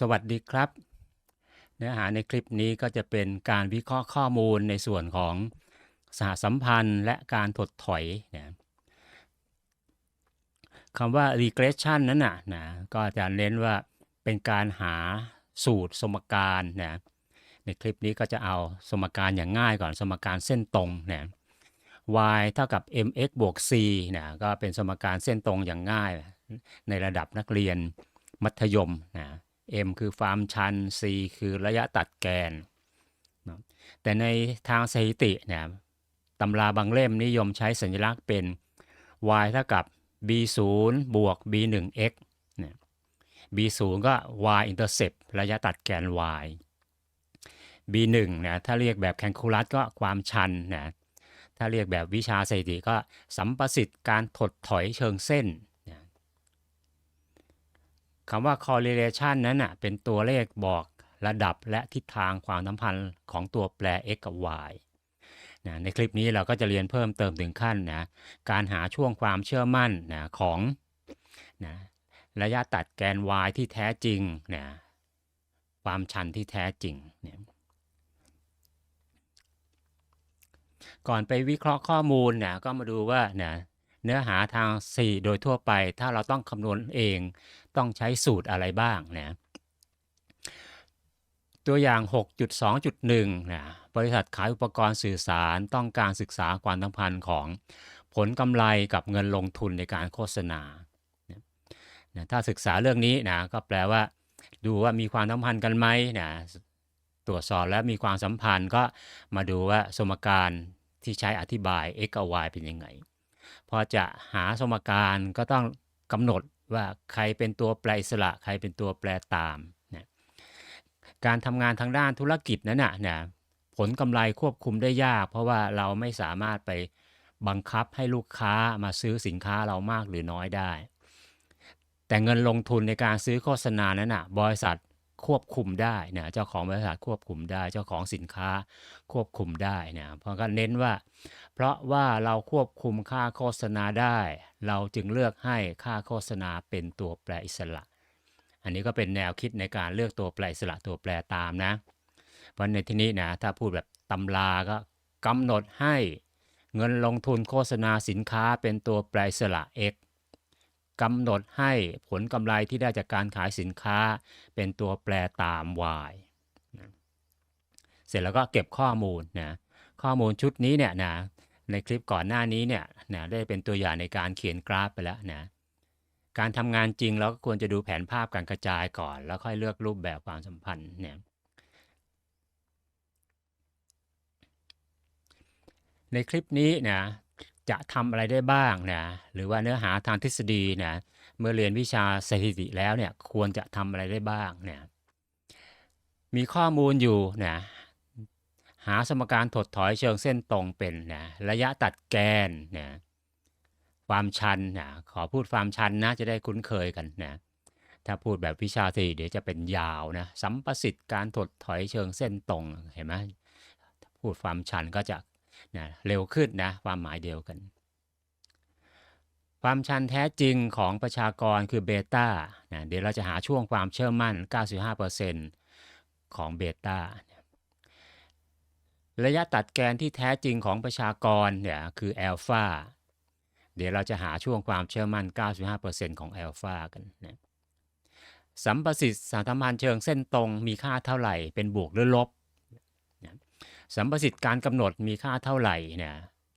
สวัสดีครับ เนื้อหาในคลิปนี้ก็จะเป็นการวิเคราะห์ข้อมูลในส่วนของสหสัมพันธ์และการถดถอยนะคำว่า regression นั้นนะนะก็จะเน้นว่าเป็นการหาสูตรสมการนะในคลิปนี้ก็จะเอาสมการอย่างง่ายก่อนสมการเส้นตรงนะ y เท่ากับ mx บวก c นะก็เป็นสมการเส้นตรงอย่างง่าย ในระดับนักเรียนมัธยมนะ m คือความชัน c คือระยะตัดแกน แต่ในทางสถิติเนี่ยตำราบางเล่มนิยมใช้สัญลักษณ์เป็น y เท่ากับ b 0บวก b 1 x b 0ก็ y intercept ระยะตัดแกน y b 1นะถ้าเรียกแบบแคนคูลัสก็ความชันนะถ้าเรียกแบบวิชาสถิติก็สัมประสิทธิ์การถดถอยเชิงเส้น คำว่า correlation นั้นนะเป็นตัวเลขบอกระดับและทิศทางความสัมพันธ์ของตัวแปร x กับ y นะในคลิปนี้เราก็จะเรียนเพิ่มเติมถึงขั้นนะการหาช่วงความเชื่อมั่นนะของนะระยะตัดแกน y ที่แท้จริงนะความชันที่แท้จริงนี่ยก่อนไปวิเคราะห์ข้อมูลนะก็มาดูว่านะเนื้อหาทาง 4 โดยทั่วไป ถ้าเราต้องคำนวณเอง ต้องใช้สูตรอะไรบ้างนะตัวอย่าง 6.2.1นะบริษัทขายอุปกรณ์สื่อสารต้องการศึกษาความสัมพันธ์ของผลกำไรกับเงินลงทุนในการโฆษณานะถ้าศึกษาเรื่องนี้นะก็แปลว่า ดูว่ามีความสัมพันธ์กันไหมนะตรวจสอบแล้วมีความสัมพันธ์ก็มาดูว่าสมการที่ใช้อธิบาย x กับ y เป็นยังไง พอจะหาสมการก็ต้องกำหนด ว่าใครเป็นตัวแปรอิสระ ใครเป็นตัวแปรตามนะการทำงานทางด้านธุรกิจนั้นนะนะผลกำไรควบคุมได้ยาก เพราะว่าเราไม่สามารถไปบังคับให้ลูกค้ามาซื้อสินค้าเรามากหรือน้อยได้ แต่เงินลงทุนในการซื้อโฆษณานั้นนะบริษัท ควบคุมได้นะเจ้าของบริษัทควบคุมได้ เจ้าของสินค้าควบคุมได้นะเพราะก็เน้นว่า เพราะว่าเราควบคุมค่าโฆษณาได้ เราจึงเลือกให้ค่าโฆษณาเป็นตัวแปรอิสระ อันนี้ก็เป็นแนวคิดในการเลือกตัวแปรอิสระตัวแปรตามนะ เพราะในที่นี้นะถ้าพูดแบบตำราก็กำหนดให้เงินลงทุนโฆษณาสินค้าเป็นตัวแปรอิสระ x กำหนดให้ผลกำไรที่ได้จากการขายสินค้า เป็นตัวแปรตาม y นะเสร็จแล้วก็เก็บข้อมูลนะข้อมูลชุดนี้เนี่ยนะในคลิปก่อนหน้านี้เนี่ยนะได้เป็นตัวอย่างในการเขียนกราฟไปแล้วนะการทำงานจริงเราก็ควรจะดูแผนภาพการกระจายก่อน แล้วค่อยเลือกรูปแบบความสัมพันธ์เนี่ยในคลิปนี้นะ จะทำอะไรได้บ้างนะหรือว่าเนื้อหาทางทฤษฎีนะเมื่อเรียนวิชาสถิติแล้วเนี่ยควรจะทำอะไรได้บ้างเนี่ยมีข้อมูลอยู่นะหาสมการถดถอยเชิงเส้นตรงเป็นนะระยะตัดแกนนะความชันนะขอพูดความชันนะจะได้คุ้นเคยกันนะถ้าพูดแบบวิชาสถิติเดี๋ยวจะเป็นยาวนะสัมประสิทธิ์การถดถอยเชิงเส้นตรงเห็นไหมพูดความชันก็จะ นะเร็วขึ้นนะความหมายเดียวกัน ความชันแท้จริงของประชากรคือเบต้านะเดี๋ยวเราจะหาช่วงความเชื่อมั่น 95%ของเบต้าระยะตัดแกนที่แท้จริงของประชากรเนี่ยคือแอลฟาเดี๋ยวเราจะหาช่วงความเชื่อมั่น 95%ของแอลฟากันนะสัมประสิทธิ์สัมพันธ์เชิงเส้นตรงมีค่าเท่าไหร่เป็นบวกหรือลบ สัมประสิทธิ์การกำหนดมีค่าเท่าไหร่เนี่ย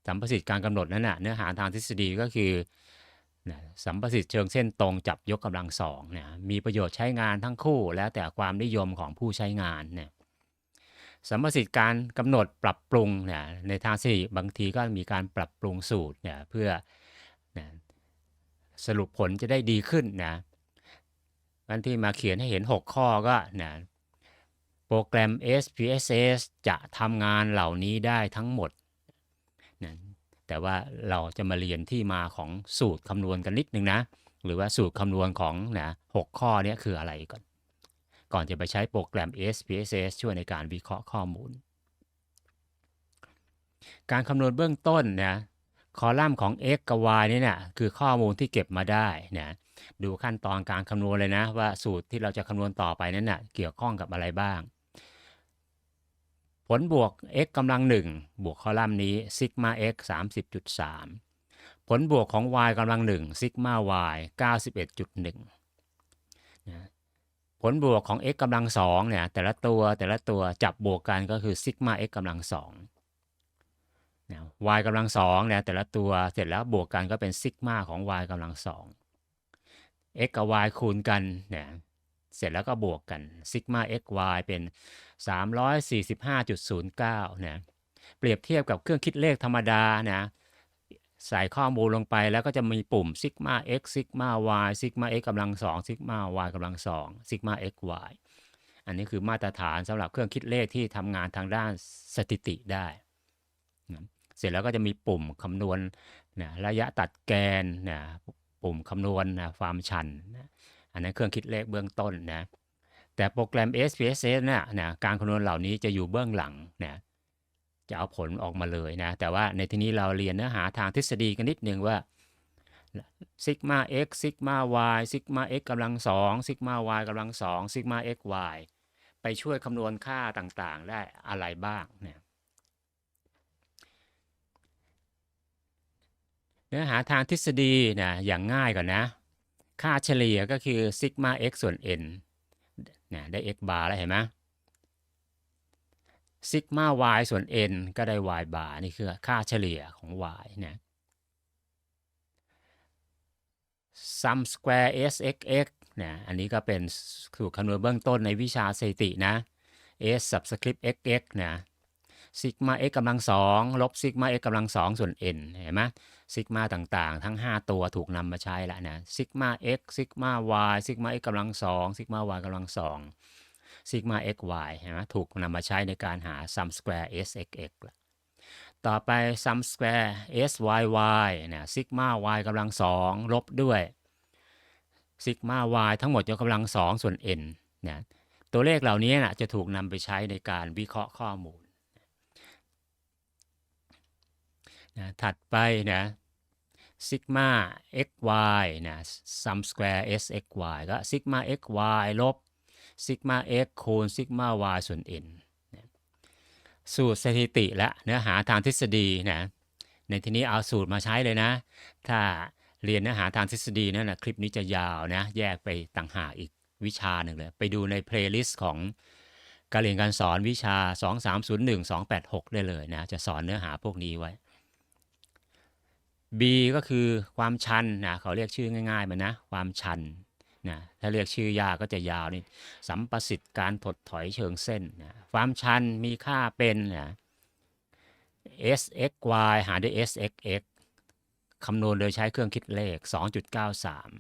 สัมประสิทธิ์การกำหนดนั้นนะเนื้อหาทางทฤษฎีก็คือสัมประสิทธิ์เชิงเส้นตรงจับยกกำลังสองเนี่ยมีประโยชน์ใช้งานทั้งคู่แล้วแต่ความนิยมของผู้ใช้งานเนี่ยสัมประสิทธิ์การกำหนดปรับปรุงเนี่ยในทางสถิติบางทีก็มีการปรับปรุงสูตรเนี่ยเพื่อสรุปผลจะได้ดีขึ้นนะบางที่มาเขียนให้เห็น 6 ข้อก็นะ โปรแกรม SPSS จะทำงานเหล่านี้ได้ทั้งหมดนะแต่ว่าเราจะมาเรียนที่มาของสูตรคำนวณกันนิดนึงนะ หรือว่าสูตรคำนวณของนะหข้อนี้คืออะไรก่อน ก่อนจะไปใช้โปรแกรม SPSS ช่วยในการวิเคราะห์ข้อมูล การคำนวณเบื้องต้นนะคอลัมน์ของ x กับ y นี่เนี่ยคือข้อมูลที่เก็บมาได้นะดูขั้นตอนการคำนวณเลยนะ ว่าสูตรที่เราจะคำนวณต่อไปนั้นนะ่ะเกี่ยวข้องกับอะไรบ้าง ผลบวก x กำลังหนึ่งบวกคอลัมน์นี้ซิกมา x 30.3 ผลบวกของ y กำลังหนึ่งซิกมา y 91.1นะผลบวกของ x กำลังสองเนี่ยแต่ละตัวแต่ละตัวจับบวกกันก็คือซิกมา x กำลังสองนะ y กำลังสองเนี่ยแต่ละตัวเสร็จแล้วบวกกันก็เป็นซิกมาของ y กำลังสอง x กับ y คูณกันเนี่ยเสร็จแล้วก็บวกกันซิกมา x y เป็น 345.09นะเปรียบเทียบกับเครื่องคิดเลขธรรมดานะใส่ข้อมูลลงไปแล้วก็จะมีปุ่มซิกมา x ซิกมา y ซิกมา x กำลังสองซิกมา y กำลังสองซิกมา x y อันนี้คือมาตรฐานสำหรับเครื่องคิดเลขที่ทำงานทางด้านสถิติได้นะเสร็จแล้วก็จะมีปุ่มคำนวณนะระยะตัดแกนนะปุ่มคำนวณนะความชันนะอันนั้นเครื่องคิดเลขเบื้องต้นนะ แต่โปรแกรม SPSS เนี่ยนะการคำนวณเหล่านี้จะอยู่เบื้องหลังนะจะเอาผลออกมาเลยนะ แต่ว่าในที่นี้เราเรียนเนื้อหาทางทฤษฎีกันนิดนึงว่าซิกมา x ซิกมา y ซิกมา x กำลังสองซิกมา y กำลังสองซิกมา x y ไปช่วยคำนวณค่าต่างๆ ได้อะไรบ้างเนี่ยเนื้อหาทางทฤษฎีนะอย่างง่ายก่อนนะ ค่าเฉลี่ยก็คือซิกมา x ส่วน n นะได้ x บาร์แล้วเห็นไหมซิกมา y ส่วน n ก็ได้ y บาร์นี่คือค่าเฉลี่ยของ y นะ sum square s x x นะอันนี้ก็เป็นสูตรคำนวณเบื้องต้นในวิชาสถิตินะ s subscript x x นะซิกมา x กำลังสองลบซิกมา x กำลังสองส่วน n เห็นไหม ซิกมาต่างๆ ทั้ง 5 ตัวถูกนำมาใช้แล้วนะซิกมา x ซิกมา y ซิกมา x กำลังสองซิกมา y กำลังสองซิกมา x y เห็นไหมถูกนำมาใช้ในการหา sum square s x x ต่อไป sum square s y y นะซิกมา y กำลังสองลบด้วยซิกมา y ทั้งหมดยกกำลังสองส่วน n นะตัวเลขเหล่านี้นะจะถูกนำไปใช้ในการวิเคราะห์ข้อมูลนะถัดไปนะ ซิกมา x y นะ sum square s x y ก็ซิกมา x y ลบซิกมา x คูณซิกมา y ส่วน n นสูตรสถิติและเนื้อหาทางทฤษฎีนะในที่นี้เอาสูตรมาใช้เลยนะ ถ้าเรียนเนื้อหาทางทฤษฎีนั่นนะคลิปนี้จะยาวนะ แยกไปต่างหากอีกวิชาหนึ่งเลย ไปดูในเพลย์ลิสต์ของการเรียนการสอนวิชา 2301 286 ได้เลยนะ จะสอนเนื้อหาพวกนี้ไว้ B ก็คือความชันนะเขาเรียกชื่อง่ายๆมันนะความชันนะถ้าเรียกชื่อยาก็จะยาวนี่สัมประสิทธิ์การถดถอยเชิงเส้นนะความชันมีค่าเป็นนะ s x y หารด้วย s x x คำนวณโดยใช้เครื่องคิดเลข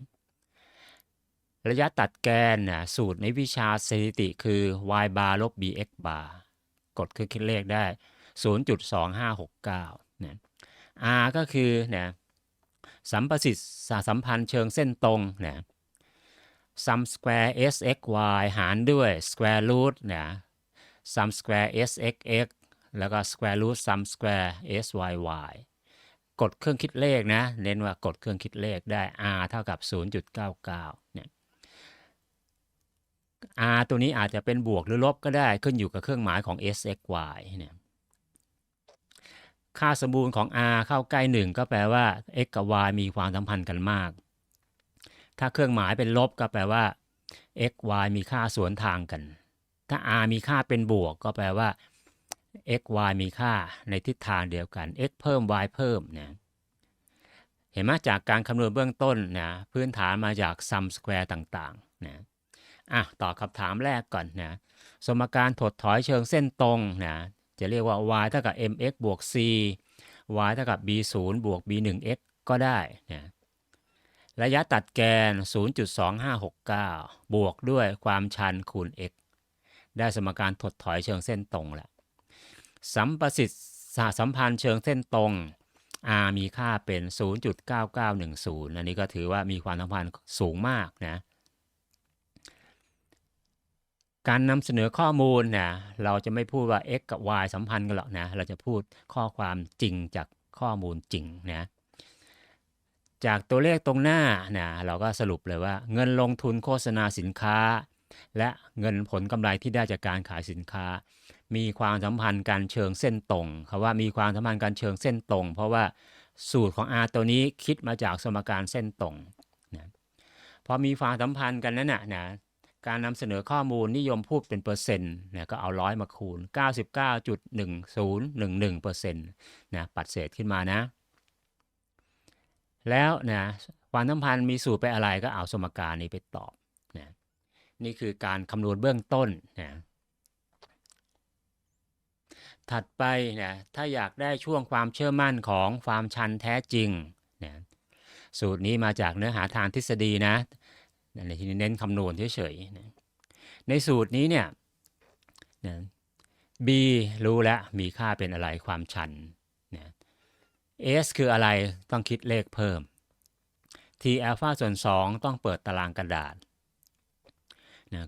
2.93 ระยะตัดแกนนะสูตรในวิชาสถิติคือ y bar ลบ bx bar กดเครื่องคิดเลขได้ 0.2569นะ r ก็คือนะสัมประสิทธิ์สัมพันธ์เชิงเส้นตรงนะ sum square s x y หารด้วย square root นะ sum square s x x แล้วก็ square root sum square s y y กดเครื่องคิดเลขนะ เน้นว่ากดเครื่องคิดเลขได้ r เท่ากับ 0.99 เนี่ย r ตัวนี้อาจจะเป็นบวกหรือลบก็ได้ขึ้นอยู่กับเครื่องหมายของ s x y เนี่ย ค่าสมบูรณ์ของ r เข้าใกล้ 1 ก็แปลว่า x กับ y มีความสัมพันธ์กันมาก ถ้าเครื่องหมายเป็นลบก็แปลว่า x y มีค่าสวนทางกัน ถ้า r มีค่าเป็นบวก ก็แปลว่า x y มีค่าในทิศทางเดียวกัน x เพิ่ม y เพิ่มนะเห็นไหมจากการคำนวณเบื้องต้นนะพื้นฐานมาจาก sum square ต่างๆนะอะต่อคำถามแรกก่อนนะสมการถดถอยเชิงเส้นตรงนะ จะเรียกว่า y เท่ากับ mx บวก c y เท่ากับ b 0บวก b 1 x ก็ได้นะระยะตัดแกน 0.2569 บวกด้วยความชันคูณ x ได้สมการถดถอยเชิงเส้นตรงแหละสัมประสิทธิ์สัมพันธ์เชิงเส้นตรง r มีค่าเป็น 0.9910 อันนี้ก็ถือว่ามีความสัมพันธ์สูงมากนะ การนำเสนอข้อมูลนะเราจะไม่พูดว่า x กับ y สัมพันธ์กันหรอกนะ เราจะพูดข้อความจริงจากข้อมูลจริงนะจากตัวเลขตรงหน้านะเราก็สรุปเลยว่า เงินลงทุนโฆษณาสินค้า และเงินผลกำไรที่ได้จากการขายสินค้า มีความสัมพันธ์กันเชิงเส้นตรงคำว่ามีความสัมพันธ์กันเชิงเส้นตรง เพราะว่าสูตรของ R ตัวนี้คิดมาจากสมการเส้นตรงนะพอมีความสัมพันธ์กันนั้นนะนะ การนำเสนอข้อมูลนิยมพูดเป็นเปอร์เซ็นต์นะก็เอาร้อยมาคูณ 99.1011%เปอร์เซ็นต์นะปัดเศษขึ้นมานะ แล้วนะความสัมพันธ์มีสูตรไปอะไรก็เอาสมการนี้ไปตอบนะนี่คือการคำนวณเบื้องต้นนะถัดไปนะถ้าอยากได้ช่วงความเชื่อมั่นของความชันแท้จริงนะสูตรนี้มาจากเนื้อหาทางทฤษฎีนะ ในที่นี้เน้นคำนวณเฉยๆในสูตรนี้เนี่ยนะ b รู้แล้วมีค่าเป็นอะไรความชันนะ s คืออะไรต้องคิดเลขเพิ่ม t อัลฟาส่วน 2 ต้องเปิดตารางกระดาษนะ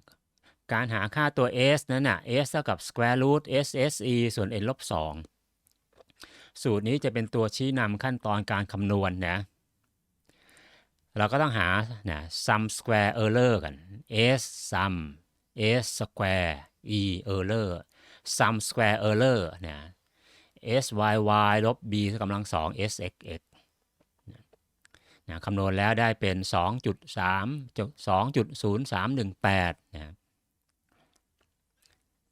การหาค่าตัว s นั้นน่ะ s เท่ากับ square root sse ส่วน n ลบ2สูตรนี้จะเป็นตัวชี้นำขั้นตอนการคำนวณนะ เราก็ต้องหานะ sum square error กัน s sum s square e error sum square error นะ s y y ลบ b กำลังสอง s x x นะคำนวณแล้วได้เป็น 2.3 2.0318 นะ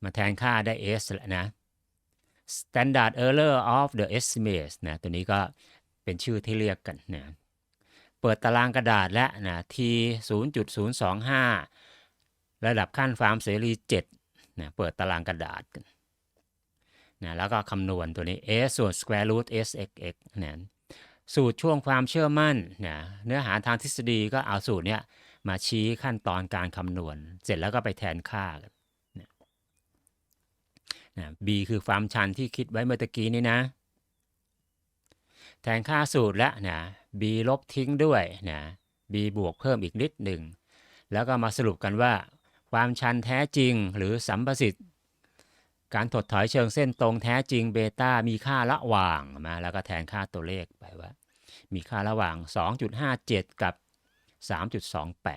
มาแทนค่าได้ s แล้วนะ standard error of the estimate นะ ตัวนี้ก็เป็นชื่อที่เรียกกันนะ เปิดตารางกระดาษและนะ t 0.025 ระดับขั้นความเสรี7นะเปิดตารางกระดาษกันนะแล้วก็คำนวณตัวนี้ s ส่วน square root s x x นะสูตรช่วงความเชื่อมั่นนะเนื้อหาทางทฤษฎีก็เอาสูตรเนี้ยมาชี้ขั้นตอนการคำนวณ เสร็จแล้วก็ไปแทนค่ากันนะนะ b คือความชันที่คิดไว้เมื่อกี้นี้นะ แทนค่าสูตรแล้วนะ b ลบทิ้งด้วยนะ b บวกเพิ่มอีกนิดหนึ่ง แล้วก็มาสรุปกันว่า ความชันแท้จริงหรือสัมประสิทธิ์ การถดถอยเชิงเส้นตรงแท้จริงเบต้ามีค่าระหว่างมาแล้วก็แทนค่าตัวเลขไปว่า มีค่าระหว่าง 2.57 กับ 3.28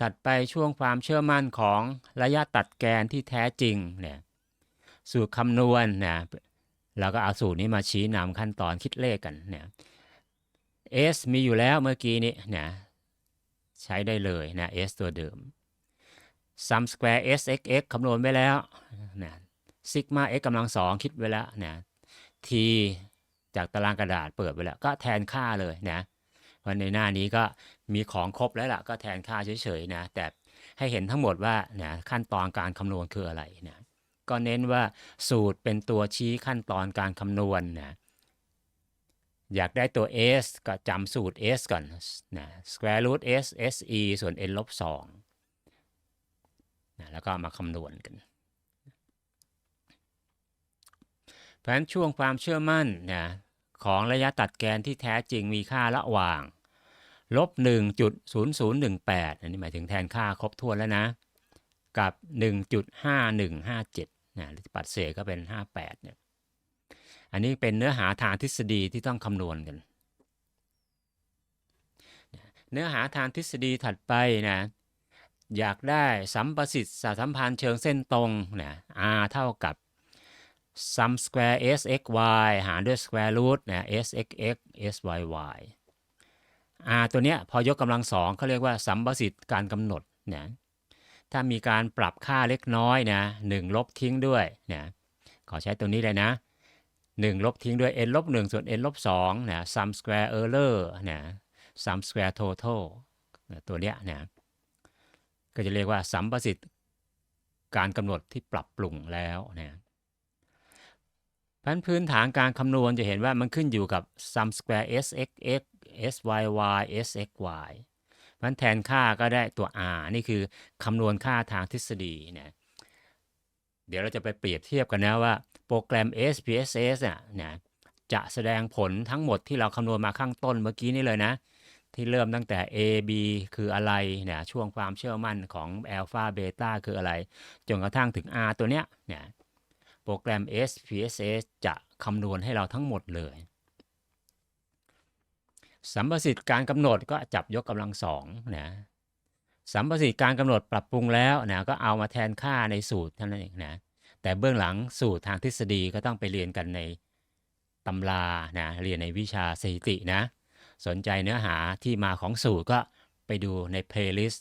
ถัดไปช่วงความเชื่อมั่นของระยะตัดแกนที่แท้จริงเนี่ย สูตรคำนวณนะเราก็เอาสูตรนี้มาชี้นำขั้นตอนคิดเลขกันเนี่ย s มีอยู่แล้วเมื่อกี้นี้นะใช้ได้เลยนะ s ตัวเดิม sum square s x x คำนวณไปแล้วนะ sigma x กำลังสองคิดไว้แล้วนะ t จากตารางกระดาษเปิดไปแล้ว ก็แทนค่าเลยนะวันในหน้านี้ก็มีของครบแล้วล่ะ ก็แทนค่าเฉยๆนะ แต่ให้เห็นทั้งหมดว่านะขั้นตอนการคำนวณคืออะไรนะ ก็เน้นว่าสูตรเป็นตัวชี้ขั้นตอนการคำนวณนะอยากได้ตัว s ก็จำสูตร s ก่อนนะ square root s se ส่วน n ลบ2นะแล้วก็มาคำนวณกัน เพราะฉะนั้นช่วงความเชื่อมั่นนะของระยะตัดแกนที่แท้จริงมีค่าระหว่างลบ1.0018 อันนี้หมายถึงแทนค่าครบถ้วนแล้วนะ กับ 1.5157 นะปัดเศษก็เป็น 58เนี่ยอันนี้เป็นเนื้อหาทางทฤษฎีที่ต้องคำนวณกัน เนื้อหาทางทฤษฎีถัดไปนะอยากได้สัมประสิทธิ์สัมพันธ์เชิงเส้นตรงนะ r เท่ากับ sum square s x y หารด้วย square root นะ s x x s y y r ตัวเนี้ยพอยกกำลังสองเขาเรียกว่าสัมประสิทธิ์การกำหนดนะ ถ้ามีการปรับค่าเล็กน้อยนะหนึ่งลบทิ้งด้วยนะขอใช้ตัวนี้เลยนะ 1 ลบทิ้งด้วย n ลบ1ส่วน n ลบ2นะ sum square error นะ sum square total นะตัวเนี้ยนะก็จะเรียกว่าสัมประสิทธิ์การกำหนดที่ปรับปรุงแล้วนะพันพื้นฐานการคำนวณจะเห็นว่ามันขึ้นอยู่กับ sum square s x x s y y s x y มันแทนค่าก็ได้ตัว r นี่คือคำนวณค่าทางทฤษฎีนะเดี๋ยวเราจะไปเปรียบเทียบกันนะว่าโปรแกรม SPSS เน่ะนะจะแสดงผลทั้งหมดที่เราคำนวณมาข้างต้นเมื่อกี้นี่เลยนะ ที่เริ่มตั้งแต่ A B คืออะไรเนี่ยช่วงความเชื่อมั่นของ Alpha Beta คืออะไร จนกระทั่งถึง R ตัวเนี้ยเนี่ยโปรแกรม SPSS จะคำนวณให้เราทั้งหมดเลย สัมประสิทธิ์การกำหนดก็จับยกกำลังสองนะสัมประสิทธิ์การกำหนดปรับปรุงแล้วนะก็เอามาแทนค่าในสูตรเท่านั้นเองนะแต่เบื้องหลังสูตรทางทฤษฎีก็ต้องไปเรียนกันในตำรานะเรียนในวิชาสถิตินะสนใจเนื้อหาที่มาของสูตรก็ไปดูใน playlist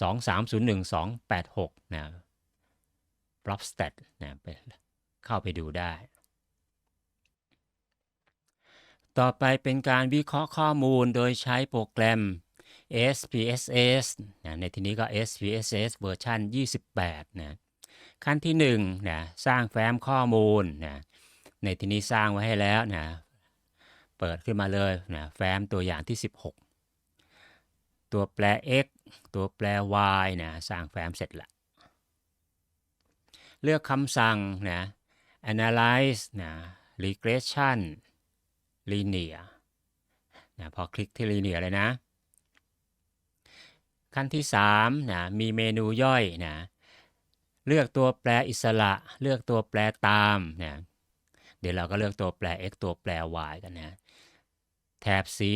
2301286นะ p r o p s t a t นะไปเข้าไปดูได้ ต่อไปเป็นการวิเคราะห์ข้อมูลโดยใช้โปรแกรม SPSS นะในที่นี้ก็ SPSS เวอร์ชัน28 นะขั้นที่1นะสร้างแฟ้มข้อมูลนะในที่นี้สร้างไว้ให้แล้วนะเปิดขึ้นมาเลยนะแฟ้มตัวอย่างที่ 16 ตัวแปร x ตัวแปร y นะสร้างแฟ้มเสร็จละ เลือกคำสั่งนะ analyze นะ regression linear นะพอคลิกที่ linear เลยนะ ขั้นที่3นะมีเมนูย่อยนะเลือกตัวแปรอิสระ เลือกตัวแปรตามนะเดี๋ยวเราก็เลือกตัวแปร x ตัวแปร y กันนะแถบสี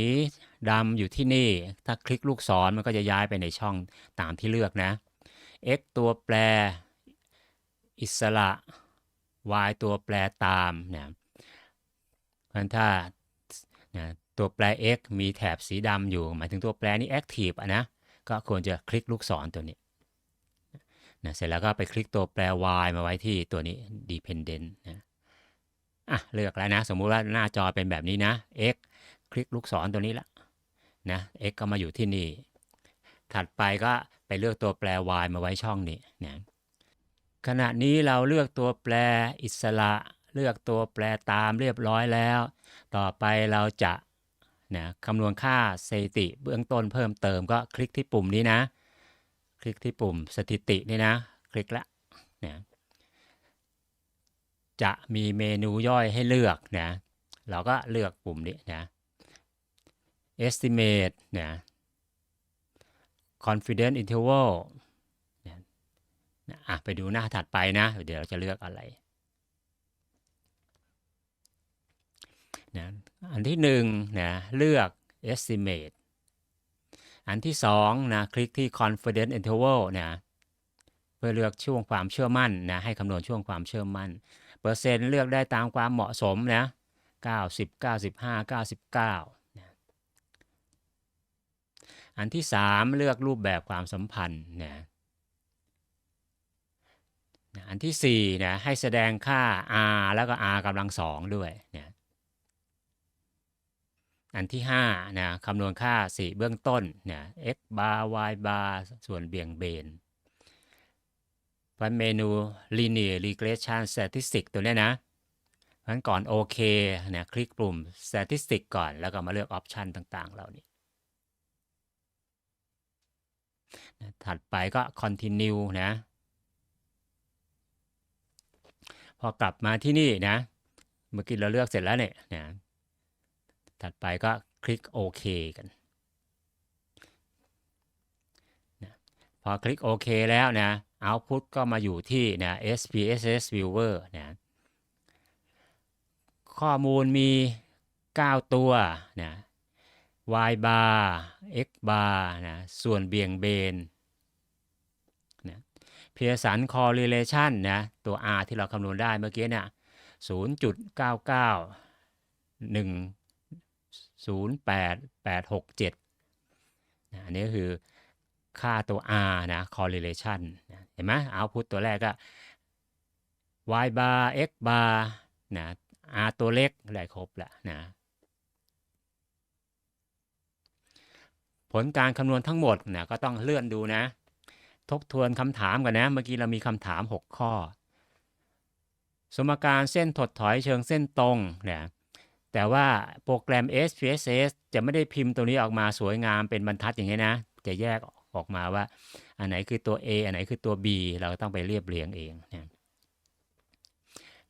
ดำอยู่ที่นี่ ถ้าคลิกลูกศรมันก็จะย้ายไปในช่องตามที่เลือกนะ x ตัวแปร อิสระ y ตัวแปรตามนะเพราะถ้า นะตัวแปร x มีแถบสีดำอยู่ หมายถึงตัวแปรนี้ active อะนะ ก็ควรจะคลิกลูกศรตัวนี้นะเสร็จแล้วก็ไปคลิกตัวแปร y มาไว้ที่ตัวนี้ dependent นะอะเลือกแล้วนะ สมมุติว่าหน้าจอเป็นแบบนี้นะ x คลิกลูกศรตัวนี้ละนะ x ก็มาอยู่ที่นี่ ถัดไปก็ไปเลือกตัวแปร y มาไว้ช่องนี้นะขณะนี้เราเลือกตัวแปรอิสระ เลือกตัวแปรตามเรียบร้อยแล้ว ต่อไปเราจะนะคำนวณค่าสถิติเบื้องต้นเพิ่มเติมก็คลิกที่ปุ่มนี้นะ คลิกที่ปุ่มสถิตินี่นะ คลิกละนะจะมีเมนูย่อยให้เลือกนะเราก็เลือกปุ่มนี้นะ estimate นะ confidence interval นะอะไปดูหน้าถัดไปนะ เดี๋ยวเราจะเลือกอะไร นะอันที่หนึ่งนะเลือก estimate อันที่สองนะคลิกที่ confidence interval นะเพื่อเลือกช่วงความเชื่อมั่นนะให้คำนวณช่วงความเชื่อมั่น เปอร์เซ็นต์เลือกได้ตามความเหมาะสมนะ90 95 99นะอันที่3เลือกรูปแบบความสัมพันธ์นะอันที่4นะให้แสดงค่า r แล้วก็ r กำลังสองด้วยนะ อันที่5นะคำนวณค่า 4 เบื้องต้นนะ x bar y bar ส่วนเบี่ยงเบนพันเมนู linear regression statistics ตัวนี้นะเพราะฉะนั้นก่อนโอเคนะคลิกปุ่ม statistics ก่อน แล้วก็มาเลือกออปชันต่างๆ เหล่านี้ถัดไปก็ continue นะ พอกลับมาที่นี่นะ เมื่อกี้เราเลือกเสร็จแล้วเนี่ยนะ ถัดไปก็คลิกโอเคกันนะพอคลิกโอเคแล้วนะ Output ก็มาอยู่ที่นะ SPSS Viewer นะข้อมูลมี 9 ตัวนะ y bar x bar นะส่วนเบี่ยงเบนนะ Pearson correlation นะตัว r ที่เราคำนวณได้เมื่อกี้เนี่ย0.991 08867นะอันนี้ก็คือค่าตัว r นะ correlation นะเห็นไหม output ตัวแรกก็ y bar x bar นะ r ตัวเล็กได้ครบแล้วนะผลการคำนวณทั้งหมดนะก็ต้องเลื่อนดูนะ ทบทวนคำถามกันนะ เมื่อกี้เรามีคำถาม 6 ข้อ สมการเส้นถดถอยเชิงเส้นตรงนะ แต่ว่าโปรแกรม SPSS จะไม่ได้พิมพ์ตัวนี้ออกมาสวยงามเป็นบรรทัดอย่างนี้นะ จะแยกออกมาว่า อันไหนคือตัว A อันไหนคือตัว B เราต้องไปเรียบเรียงเองนะ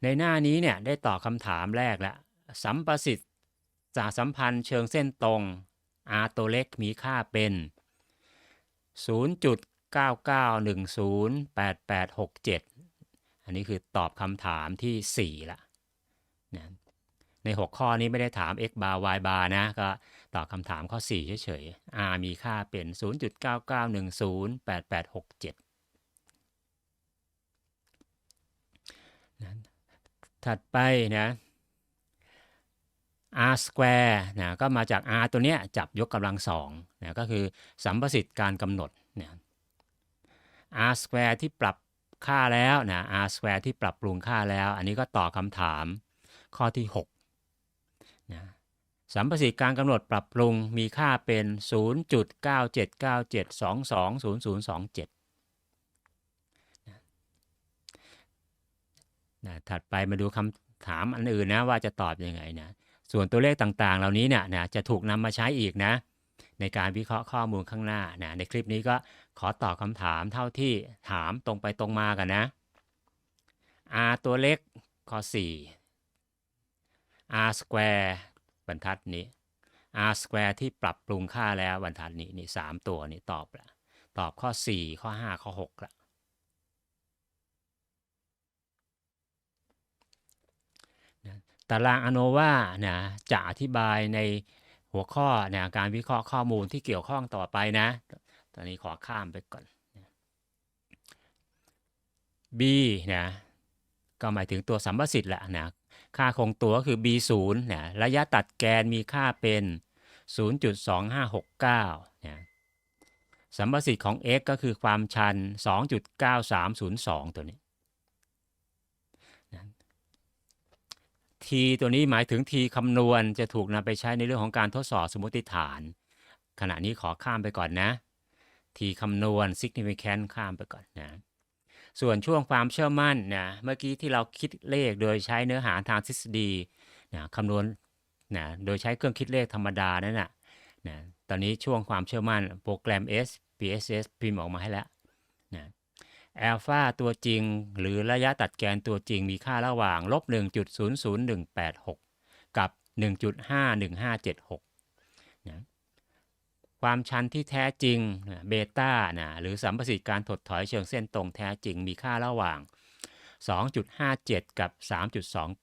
ในหน้านี้เนี่ยได้ตอบคำถามแรกละสัมประสิทธิ์สาสัมพันธ์เชิงเส้นตรง R ตัวเล็กมีค่าเป็น 0.99108867 อันนี้คือตอบคำถามที่ 4ละนะ ใน 6 ข้อนี้ไม่ได้ถาม x bar y bar นะ ก็ตอบคำถามข้อ 4 เฉยๆ r มีค่าเป็น 0.99108867นะถัดไปนะ r square นะก็มาจาก r ตัวเนี้ยจับยกกำลังสองนะก็คือสัมประสิทธิ์การกำหนดนะ r square ที่ปรับค่าแล้วนะ r square ที่ปรับปรุงค่าแล้ว อันนี้ก็ตอบคำถามข้อที่ 6 นะสัมประสิทธิ์การกำหนดปรับปรุงมีค่าเป็น 0.9797220027นะถัดไปมาดูคำถามอันอื่นนะว่าจะตอบยังไงนะส่วนตัวเลขต่างๆ เหล่านี้เนี่ยนะจะถูกนำมาใช้อีกนะ ในการวิเคราะห์ข้อมูลข้างหน้านะในคลิปนี้ก็ขอตอบคำถามเท่าที่ถามตรงไปตรงมากันนะ r ตัวเล็กข้อ4 r square บรรทัดนี้ r square ที่ปรับปรุงค่าแล้วบรรทัดนี้นี่สามตัวนี้ตอบละตอบข้อ 4 ข้อ 5 ข้อ6ละนะตารางอโนวานะจะอธิบายในหัวข้อนะการวิเคราะห์ข้อมูลที่เกี่ยวข้องต่อไปนะ ตอนนี้ขอข้ามไปก่อน B นะก็หมายถึงตัวสัมประสิทธิ์แหละนะ ค่าคงตัวก็คือ B0 เนะระยะตัดแกนมีค่าเป็น 0.2569เนะสัมประสิทธิ์ของ x ก็คือความชัน 2.9302 ตัวนี้ t ตัวนี้หมายถึง t คำนวณจะถูกนำไปใช้ในเรื่องของการทดสอบสมมติฐาน ขณะนี้ขอข้ามไปก่อนนะ t คำนวณ significant ข้ามไปก่อนนะ ส่วนช่วงความเชื่อมั่นนะเมื่อกี้ที่เราคิดเลขโดยใช้เนื้อหาทางทฤษฎีนะคำนวณนะโดยใช้เครื่องคิดเลขธรรมดานั่นนะนะตอนนี้ช่วงความเชื่อมั่นโปรแกรม S PSS พิมพ์ออกมาให้แล้วนะอัลฟาตัวจริง หรือระยะตัดแกนตัวจริงมีค่าระหว่างลบ1.00186 กับ 1.51576นะ ความชันที่แท้จริงเบต้านะหรือสัมประสิทธิ์การถดถอยเชิงเส้นตรงแท้จริงมีค่าระหว่าง 2.57 กับ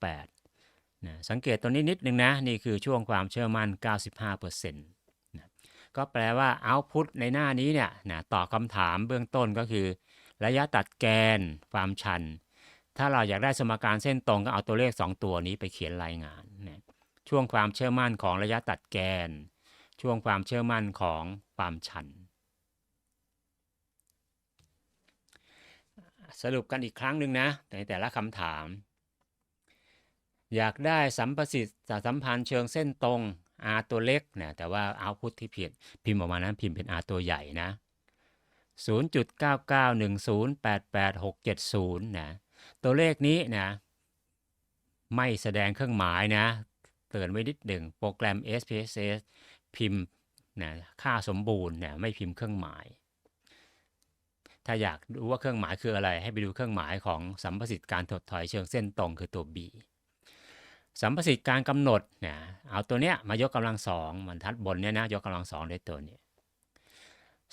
3.28นะสังเกตตัวนี้นิดนึงนะ นี่คือช่วงความเชื่อมั่น 95%นะก็แปลว่าเอาพุตในหน้านี้เนี่ยนะตอบคำถามเบื้องต้นก็คือ ระยะตัดแกนความชัน ถ้าเราอยากได้สมการเส้นตรงก็เอาตัวเลข 2 ตัวนี้ไปเขียนรายงานนะช่วงความเชื่อมั่นของระยะตัดแกน ช่วงความเชื่อมั่นของความชัน สรุปกันอีกครั้งหนึ่งนะในแต่ละคำถาม อยากได้สัมประสิทธิ์สัมพันธ์เชิงเส้นตรง R ตัวเล็กนะแต่ว่าเอาพุทที่ผิด พิมพ์ออกมานั้นพิมพ์เป็น R ตัวใหญ่นะ 0.99108867นะ ตัวเลขนี้นะ ไม่แสดงเครื่องหมายนะ เตือนไว้นิดหนึ่งโปรแกรม SPSS พิมพ์นะค่าสมบูรณ์เนะไม่พิมพ์เครื่องหมาย ถ้าอยากรู้ว่าเครื่องหมายคืออะไร ให้ไปดูเครื่องหมายของสัมประสิทธิ์การถดถอยเชิงเส้นตรงคือตัว B สัมประสิทธิ์การกำหนดเนะเอาตัวเนี้ยมายกกำลังสองบรรทัดบนเนี้ยนะยกกำลังสองด้วยตัวนี้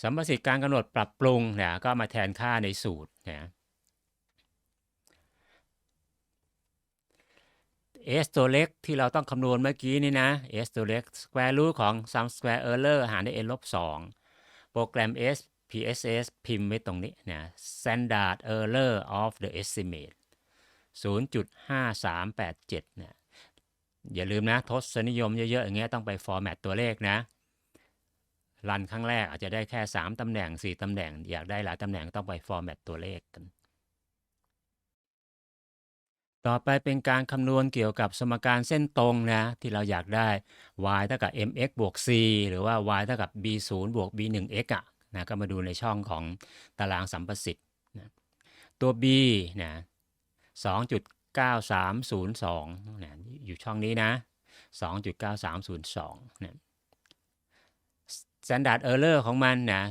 สัมประสิทธิ์การกำหนดปรับปรุงเนะก็มาแทนค่าในสูตรเนะ s ตัวเล็กที่เราต้องคำนวณเมื่อกี้นี่นะ s ตัวเล็ก square root ของ sum square error หารด้วย n ลบ2โปรแกรม S PSS พิมพ์ไว้ตรงนี้นะ standard error of the estimate 0.5387เนี่ยอย่าลืมนะ ทศนิยมเยอะๆอย่างเงี้ยต้องไปฟอร์แมตตัวเลขนะ รันครั้งแรกอาจจะได้แค่ 3 ตำแหน่ง 4 ตำแหน่ง อยากได้หลายตำแหน่งต้องไปฟอร์แมตตัวเลขกัน ต่อไปเป็นการคำนวณเกี่ยวกับสมการเส้นตรงนะ ที่เราอยากได้ y เท่ากับ mx บวก c หรือว่า y เท่ากับ b 0บวก b 1 x อะนะก็มาดูในช่องของตารางสัมประสิทธิ์นะตัว b นะ2.9302นะอยู่ช่องนี้นะ 2.9302นะ standard error ของมันนะ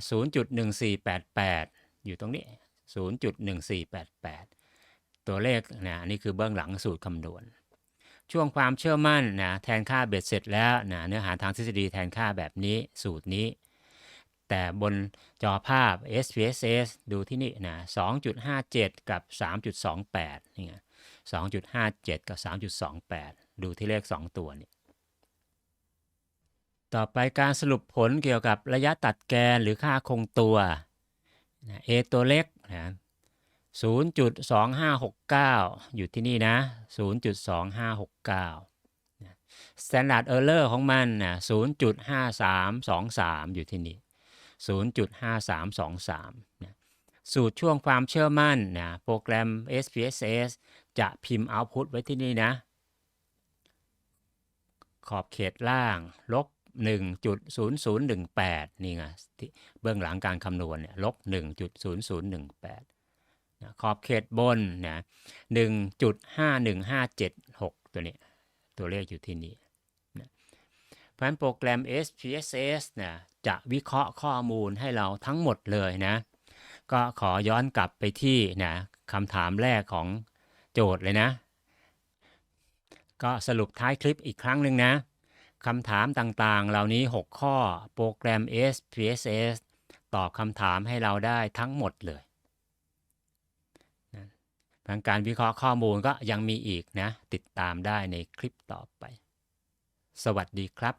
0.1488 อยู่ตรงนี้ 0.1488 ตัวเลขนะนี่คือเบื้องหลังสูตรคำนวณ ช่วงความเชื่อมั่นนะแทนค่าเบ็ดเสร็จแล้วนะเนื้อหาทางทฤษฎีแทนค่าแบบนี้สูตรนี้ แต่บนจอภาพ SPSS ดูที่นี่นะ2.57 กับ 3.28นี่ไง2.57 กับ 3.28 ดูที่เลข 2 ตัวนี่ต่อไปการสรุปผลเกี่ยวกับระยะตัดแกนหรือค่าคงตัว A ตัวเล็กนะ 0.2569 อยู่ที่นี่นะ 0.2569 Standard Error ของมันนะ0.5323 อยู่ที่นี่ 0.5323นะสูตรช่วงความเชื่อมั่นนะโปรแกรม SPSS จะพิมพ์ output ไว้ที่นี่นะ ขอบเขตล่างลบ1.0018 นี่ไงเบื้องหลังการคำนวณเนี่ยลบ1.0018 นะขอบเขตบนนะ1.51576ตัวนี้ตัวเลขอยู่ที่นี่นะเพราะฉะนั้นโปรแกรม SPSS นะจะวิเคราะห์ข้อมูลให้เราทั้งหมดเลยนะ ก็ขอย้อนกลับไปที่นะคำถามแรกของโจทย์เลยนะ ก็สรุปท้ายคลิปอีกครั้งหนึ่งนะคำถามต่างๆ เหล่านี้ 6 ข้อโปรแกรม SPSS ตอบคำถามให้เราได้ทั้งหมดเลย ทางการวิเคราะห์ข้อมูลก็ยังมีอีกนะ ติดตามได้ในคลิปต่อไป สวัสดีครับ